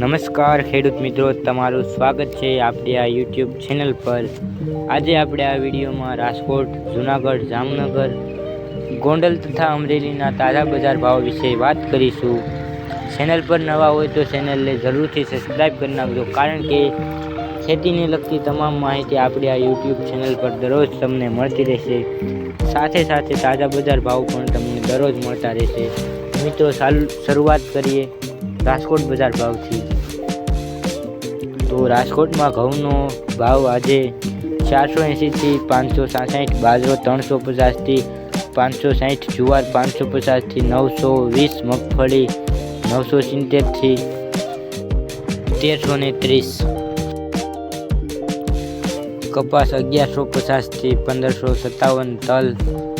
નમસ્કાર ખેડૂત મિત્રો, તમારું સ્વાગત છે આપણી આ યુટ્યુબ ચેનલ પર. આજે આપણે આ વિડીયોમાં રાજકોટ, જુનાગઢ, જામનગર, ગોંડલ તથા અમરેલીના તાજા બજાર ભાવ વિશે વાત કરીશું. ચેનલ પર નવા હોય તો ચેનલને જરૂરથી સબસ્ક્રાઈબ કરી નાખજો, કારણ કે ખેતીને લગતી તમામ માહિતી આપણી આ યુટ્યુબ ચેનલ પર દરરોજ તમને મળતી રહેશે. સાથે સાથે તાજા બજાર ભાવ પણ તમને દરરોજ મળતા રહેશે. મિત્રો ચાલુ શરૂઆત કરીએ. રાજકોટ બજાર ભાવથી તો રાજકોટમાં ઘઉંનો ભાવ આજે ચારસો એંશીથી પાંચસો સાસઠ, બાજરો ત્રણસો પચાસથી પાંચસો સાઠ, જુવાર પાંચસો પચાસથી નવસો વીસ, મગફળી નવસો સિત્તેરથી તેરસો ને ત્રીસ. કપાસ અગિયારસો પચાસથી પંદરસો સત્તાવન, તલ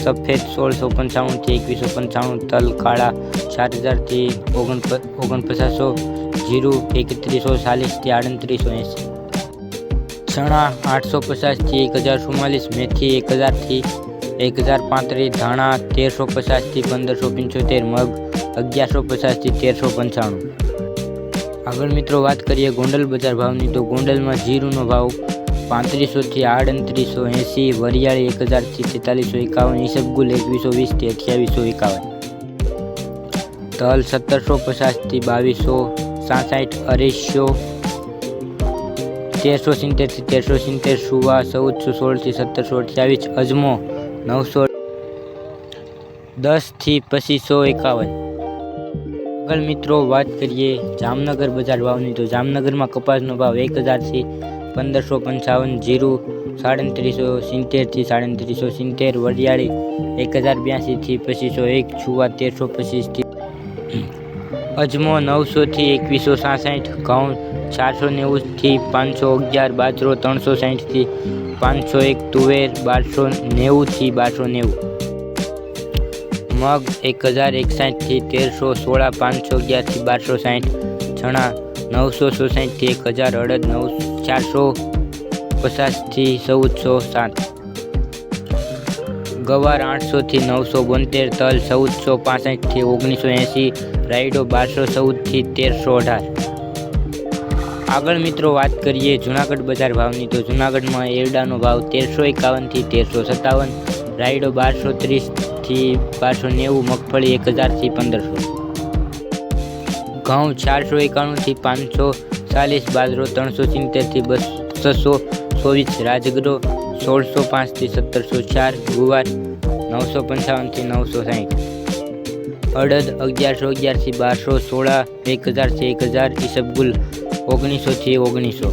સફેદ સોળસો પંચાણુંથી એકવીસો પંચાણું તલ કાળા ચાર હજારથી ઓગણ ઓગણપચાસો, જીરું, એકત્રીસો, ચાલીસથી આડત્રીસો એંસી. ચણા આઠસો પચાસથી એક હજાર ચુમ્માલીસ મેથી એક હજારથી એક હજાર પાંત્રીસ ધાણા તેરસો પચાસથી પંદરસો પંચોતેર મગ અગિયારસો પચાસથી તેરસો પંચાણું આગળ મિત્રો વાત કરીએ ગોંડલ બજાર ભાવની, તો ગોંડલમાં જીરુંનો ભાવ પાંત્રીસોથી આડત્રીસો એંસી, વરિયાળી એક હજારથી તેતાલીસો એકાવન, ઈસબગુલ એકવીસો વીસથી અઠ્યાવીસો એકાવન. તલ સત્તરસો પચાસથી બાવીસો સાસઠ અઢીસો તેરસો સિત્તેરથી તેરસો સિત્તેર, સુવા ચૌદસો સોળથી સત્તરસો અઠ્યાવીસ, અજમો નવસો દસથી પચીસો એકાવન. આગળ મિત્રો વાત કરીએ જામનગર બજાર ભાવની. તો જામનગરમાં કપાસનો ભાવ એક હજારથી પંદરસો પંચાવન, જીરું સાડત્રીસો સિત્તેરથી સાડત્રીસો સિત્તેર, વરિયાળી એક હજાર બ્યાસીથી પચીસો એક છુવા તેરસો પચીસથી અજમો નવસોથી એકવીસો સાસઠ, ઘઉં ચારસો નેવુંથી પાંચસો અગિયાર, બાજરો ત્રણસો સાઠથી પાંચસો એક, તુવેર બારસો નેવુંથી બારસો નેવું. મગ એક હજાર એકસાઠથી તેરસો સોળા, પાંચસો અગિયારથી બારસો સાઠ, ચણા નવસો સોસાઠથી એક હજાર અડદ નવ ચારસો પચાસથી ચૌદસો સાત. ગવાર આઠસોથી નવસો બોતેર, તલ ચૌદસો પાસઠથી ઓગણીસો એંસી, રાયડો બારસો ચૌદથી તેરસો અઢાર. આગળ મિત્રો વાત કરીએ જુનાગઢ બજાર ભાવની. તો જુનાગઢમાં એરડાનો ભાવ તેરસો એકાવનથી તેરસો સત્તાવન, રાયડો બારસો ત્રીસથી બારસો નેવું, મગફળી એક હજારથી પંદરસો. ઘઉં ચારસો એકાણુંથી પાંચસો, ચાલીસ, બાજરો ત્રણસો સિત્તેરથી બસો ચોવીસ, રાજગરો સોળસો પાંચથી સત્તરસો ચાર ગુવાર નવસો પંચાવનથી નવસો સાઠ અડદ અગિયારસો અગિયારથી બારસો સોળા એક હજારથી એક હજાર ઈસબગુલ ઓગણીસોથી ઓગણીસો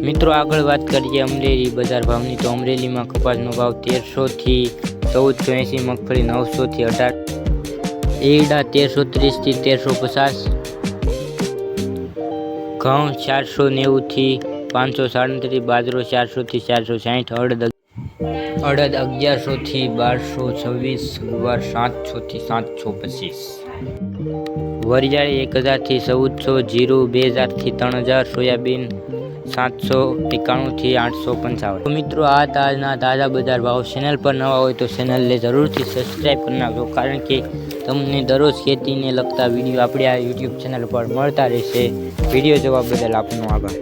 મિત્રો આગળ વાત કરીએ અમરેલી બજાર ભાવની. તો અમરેલીમાં કપાસનો ભાવ તેરસોથી ચૌદસો એંસી, મગફળી નવસોથી અઢાર. એરડા તેરસો ત્રીસથી તેરસો પચાસ. ઘઉં ચારસો નેવુંથી પાંચસો સાડત્રીસ બાજરો ચારસોથી ચારસો સાઠ, અડદ અડદ અગિયારસોથી બારસો છવ્વીસ, ગુવાર સાતસોથી સાતસો પચીસ. વરિયાળી એક હજારથી ચૌદસો, જીરું બે હજારથી ત્રણ હજાર, સોયાબીન સાતસો એકાણુંથી આઠસો પંચાવન. તો મિત્રો, આ તાજના તાજા બજાર ભાવ ચેનલ પર નવા હોય તો ચેનલને જરૂરથી સબસ્ક્રાઈબ કરી નાખજો, કારણ કે તમને દરરોજ ખેતીને લગતા વીડિયો આપણે આ યુટ્યુબ ચેનલ પર મળતા રહેશે. વીડિયો જોવા બદલ આપનો આભાર.